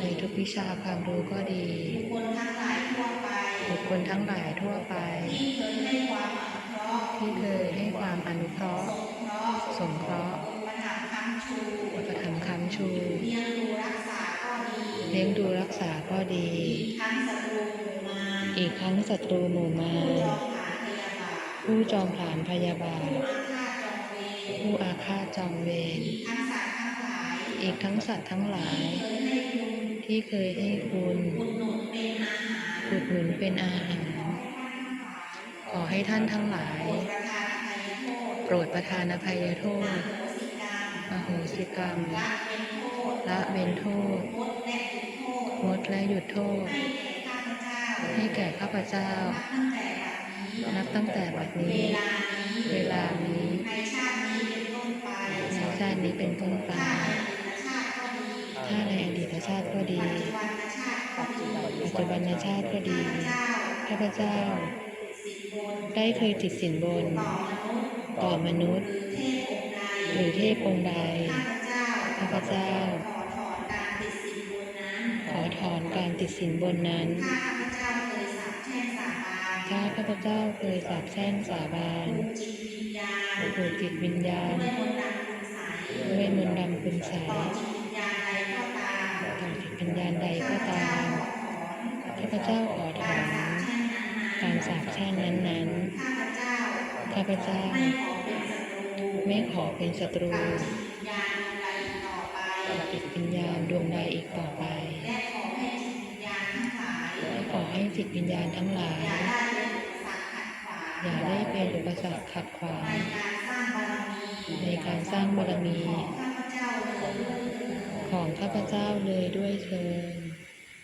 ในทุกวิชาความรู้ก็ดีบุคคลทั้งหลายทั่วไปบุคคลทั้งหลายทั่วไป ที่เคยให้ความอนุเคราะห์ที่เคยให้ความอนุเคราะห์สงเคราะห์อุปถัมภ์ค้ำชูอุปถัมภ์ค้ำชูเลี้ยงดูรักษาก็ดีเลี้ยงดูรักษาก็ดี อีกทั้งศัตรูหมู่มารอีกทั้งศัตรูหมู่มารผู้จองผานพยาบาท ผู้อาฆาตจองเวรผู้ อีกทั้งสัตว์ทั้งหลาย ที่เคยให้คุณอุดหนุนเป็นอาหารอุนเป็นอาหาร ขอให้ท่านทั้งหลาย โปรดประทานอภัยโทษอโหสิกรรม ละเว้นโทษงดและหยุดโทษ ให้แก่ข้าพเจ้า นับตั้งแต่บัดนี้นับตั้งแต่บัดนี้เวลานี้ในชาตินี้เป็นต้นไปาตินี้เป็นต้นไปถ้าในอดีตชาติก็ดีถ้าในอดีตชาติก็ดีปัจจุบันชาติก็ดี ปัจจุบันชาติก็ดี ข้าพเจ้าข้าพเจ้าได้เคยติดสินบน ต่อมนุษย์ต่อมนุษย์หรือเทพองค์ใดหรือเทพองค์ใด ข้าพเจ้า ขอถอนการติดสินบนนั้นขอถอนการติดสินบนนั้นถ้าข้าพเจ้าเคยสาบแช่งสาบานถ้าข้าพเจ้าเคยสาบแช่งสาบานปลูกจิตวิญญาณด้วยมนต์ดำคุณใสด้วย วิญญาณใดก็ตามข้าพเจ้าขอถอนการสาบแช่งนั้นๆ ข้าพเจ้า ไม่ขอเป็นศัตรูไม่ขอเป็นศัตรูกับจิตวิญญาณดวงใดอีกต่อไปจิตวิญญาณดวงใดอีกต่อไป และขอให้จิตวิญญาณทั้งหลายและขอให้จิตวิญญาทั้งหลาย อย่าได้เป็นอุปสรรคขัดขวางในการสร้างบารมี ของข้าพเจ้าเลยด้วยเถิด